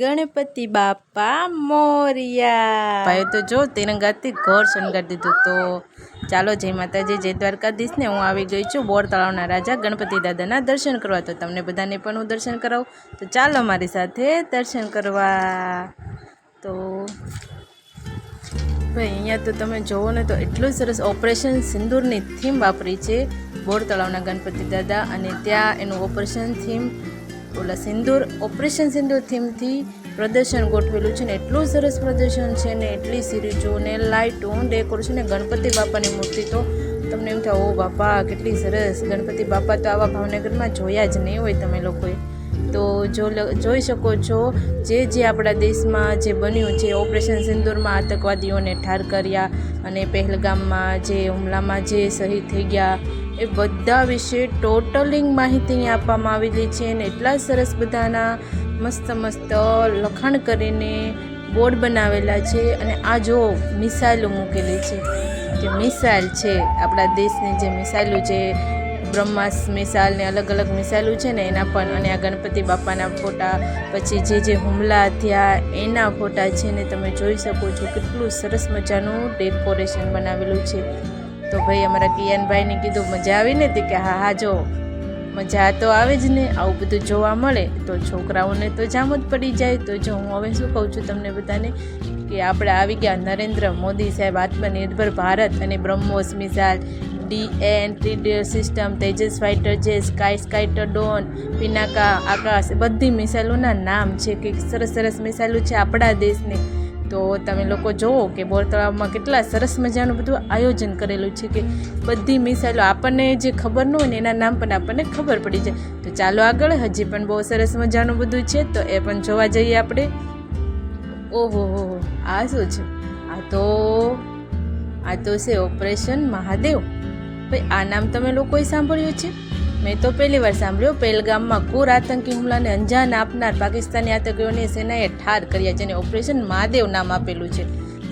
ગણપતિ બાપા મોરિયા. ભાઈ, તો જો, તિરંગાથી ઘર શણગારી દીધું તો ચાલો, જય માતાજી, જય દ્વારકાધીશને. હું આવી ગઈ છું બોર તળાવના રાજા ગણપતિ દાદાના દર્શન કરવા. તો તમને બધાને પણ હું દર્શન કરાવું. તો ચાલો, મારી સાથે દર્શન કરવા. તો ભાઈ, અહીંયા તો તમે જોવો ને, તો એટલું સરસ ઓપરેશન સિંદૂરની થીમ વાપરી છે બોર તળાવના ગણપતિ દાદા. અને ત્યાં એનું ઓપરેશન થીમ ઓલા સિંદૂર, ઓપરેશન સિંદૂર થીમથી પ્રદર્શન ગોઠવેલું છે ને એટલું સરસ પ્રદર્શન છે ને એટલી સિરીજો ને લાઇટો ડેકોરેશન ને, ગણપતિ બાપાની મૂર્તિ તો તમને એમ થાય, ઓ બાપા, કેટલી સરસ. ગણપતિ બાપા તો આવા ભાવનગરમાં જોયા જ નહીં હોય તમે લોકોએ. તો જો જોઈ શકો છો, જે જે આપણા દેશમાં જે બન્યું છે, ઓપરેશન સિંદૂરમાં આતંકવાદીઓને ઠાર કર્યા અને પહેલગામમાં જે હુમલામાં જે શહીદ થઈ ગયા એ બધા વિશે ટોટલિંગ માહિતી આપવામાં આવેલી છે અને એટલા સરસ બધાના મસ્ત મસ્ત લખાણ કરીને બોર્ડ બનાવેલા છે અને આ જો મિસાઇલો મૂકેલી છે. જે મિસાઇલ છે, આપણા દેશની જે મિસાઇલો છે બ્રહ્માસ મિસાઇલ ને અલગ અલગ મિસાઇલો છે ને એના પણ અને આ ગણપતિ બાપાના ફોટા, પછી જે જે હુમલા થયા એના ફોટા છે ને તમે જોઈ શકો છો. કેટલું સરસ મજાનું ડેકોરેશન બનાવેલું છે. તો ભાઈ અમારા કિયાનભાઈને કીધું, મજા આવી ને? તે કે, હા હા, જો. મજા તો આવે જ ને, આવું બધું જોવા મળે તો છોકરાઓને તો જામ જ પડી જાય. તો જો, હું હવે શું કહું છું તમને બધાને કે આપણે આવી ગયા નરેન્દ્ર મોદી સાહેબ, આત્મનિર્ભર ભારત અને બ્રહ્મોસ મિસાઇલ ડીએન ટ્રીડિયર સિસ્ટમ, તેજસ ફાઇટર, જે સ્કાય સ્કાઇટર ડોન પિનાકા, આકાશ બધી મિસાઇલોના નામ છે કે સરસ સરસ મિસાઇલો છે આપણા દેશની. તો તમે લોકો જુઓ કે બોર તળાવમાં કેટલા સરસ મજાનું બધું આયોજન કરેલું છે કે બધી મિસાઇલો આપણને જે ખબર ન હોય ને એના નામ પણ આપણને ખબર પડી જાય. તો ચાલો આગળ, હજી પણ બહુ સરસ મજાનું બધું છે તો એ પણ જોવા જઈએ આપણે. ઓહો, હો હો, આ શું છે? આ તો આ તો છે ઓપરેશન મહાદેવ. ભાઈ, આ નામ તમે લોકોએ સાંભળ્યું છે? મેં તો પહેલી વાર સાંભળ્યું, પહેલગામમાં કુર આતંકી હુમલાને અંજાન આપનાર પાકિસ્તાની આતંકીઓની સેનાએ ઠાર કર્યા જેને ઓપરેશન મહાદેવ નામ આપેલું છે.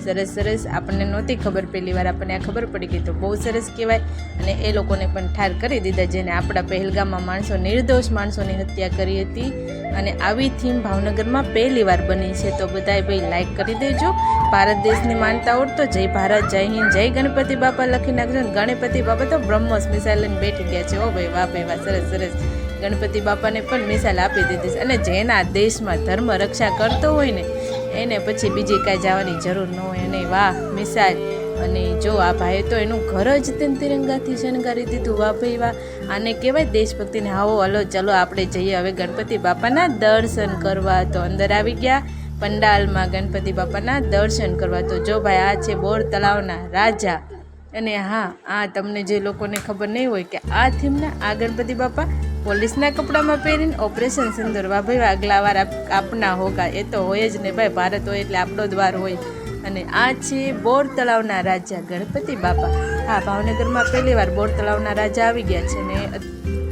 સરસ સરસ આપણને નહોતી ખબર પહેલી વાર આપણને આ ખબર પડી ગઈ તો બહુ સરસ કહેવાય. અને એ લોકોને પણ ઠાર કરી દીધા જેને આપણા પહેલગામમાં માણસો, નિર્દોષ માણસોની હત્યા કરી હતી. અને આવી થીમ ભાવનગરમાં પહેલી વાર બની છે તો બધાએ ભાઈ લાઈક કરી દેજો. ભારત દેશની માનતા ઓળતો. જય ભારત, જય હિન્દ, જય ગણપતિ બાપા લખી નાખજો. ને ગણપતિ બાપા તો બ્રહ્મોસ મિસાઇલ લઈને બેઠી ગયા છે. ઓ ભાઈ વાહ ભાઈ વાહ, સરસ સરસ. ગણપતિ બાપાને પણ મિસાઇલ આપી દીધી છે. અને જેના દેશમાં ધર્મ રક્ષા કરતો હોય ને એને પછી બીજી કાંઈ જવાની જરૂર ન હોય. અને વાહ મિસાઇલ અને જો આ ભાઈએ તો એનું ઘર જ તેમ તિરંગાથી શણગારી દીધું. વાહ ભાઈ વાહ. આને કહેવાય દેશભક્તિને. આવો હલો, ચલો, આપણે જઈએ હવે ગણપતિ બાપાના દર્શન કરવા. તો અંદર આવી ગયા પંડાલમાં ગણપતિ બાપાના દર્શન કરવા. તો જો ભાઈ, આ છે બોર તળાવના રાજા. અને હા, આ તમને જે લોકોને ખબર નહીં હોય કે આ થીમના આ ગણપતિ બાપા પોલીસના કપડામાં પહેરીને ઓપરેશન સિંદૂર ભાઈ આગલાવાર આપના હોગા. એ તો હોય જ ને ભાઈ, ભારત હોય એટલે આપણો દ્વાર હોય. અને આ છે બોર તળાવના રાજા ગણપતિ બાપા. હા, ભાવનગરમાં પહેલી વાર બોર તળાવના રાજા આવી ગયા છે ને.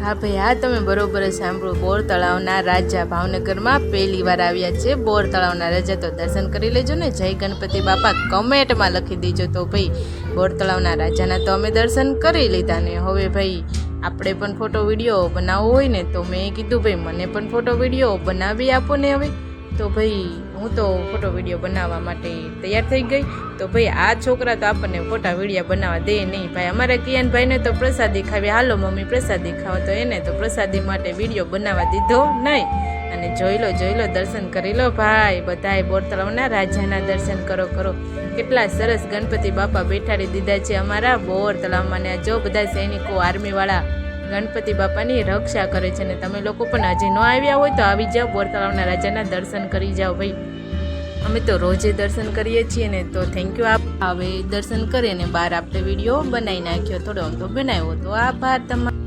હા ભાઈ, હા, તમે બરોબર સાંભળો. બોર તળાવના રાજા ભાવનગરમાં પહેલી વાર આવ્યા છે. બોર તળાવના રાજા તો દર્શન કરી લેજો ને. જય ગણપતિ બાપા. કમેન્ટમાં લખી દેજો તો ભાઈ, બોર તળાવના રાજાના તો અમે દર્શન કરી લીધા ને. હવે ભાઈ આપણે પણ ફોટો વીડિયો બનાવવો હોય ને, તો મેં કીધું ભાઈ, મને પણ ફોટો વીડિયો બનાવી આપો ને હવે. તો ભાઈ, હું તો ફોટો વીડિયો બનાવવા માટે તૈયાર થઈ ગઈ. તો ભાઈ, આ છોકરા તો આપણને ફોટા વિડીયા બનાવવા દે નહીં. ભાઈ, અમારા કિયાનભાઈને તો પ્રસાદી ખાવી. હાલો, મમ્મી, પ્રસાદી ખાવા. તો એને તો પ્રસાદી માટે વીડિયો બનાવવા દીધો નહીં. અને જોઈ લો જોઈ લો, દર્શન કરી લો ભાઈ. બધાએ બોરતળાવના રાજાના દર્શન કરો કરો. કેટલા સરસ ગણપતિ બાપા બેઠાડી દીધા છે અમારા બોર તળાવમાં ને જો બધા સૈનિકો આર્મીવાળા ગણપતિ બાપાની રક્ષા કરે છે ને તમે લોકો પણ હજી ન આવ્યા હોય તો આવી જાઓ બોર તળાવના રાજાના દર્શન કરી જાઓ ભાઈ. અમે તો રોજે દર્શન કરીએ છીએ ને તો થેન્ક યુ આપ હવે દર્શન કરીને બહાર આપણે વીડિયો બનાવી નાખ્યો, થોડો તો બનાવ્યો. તો આભાર તમારો.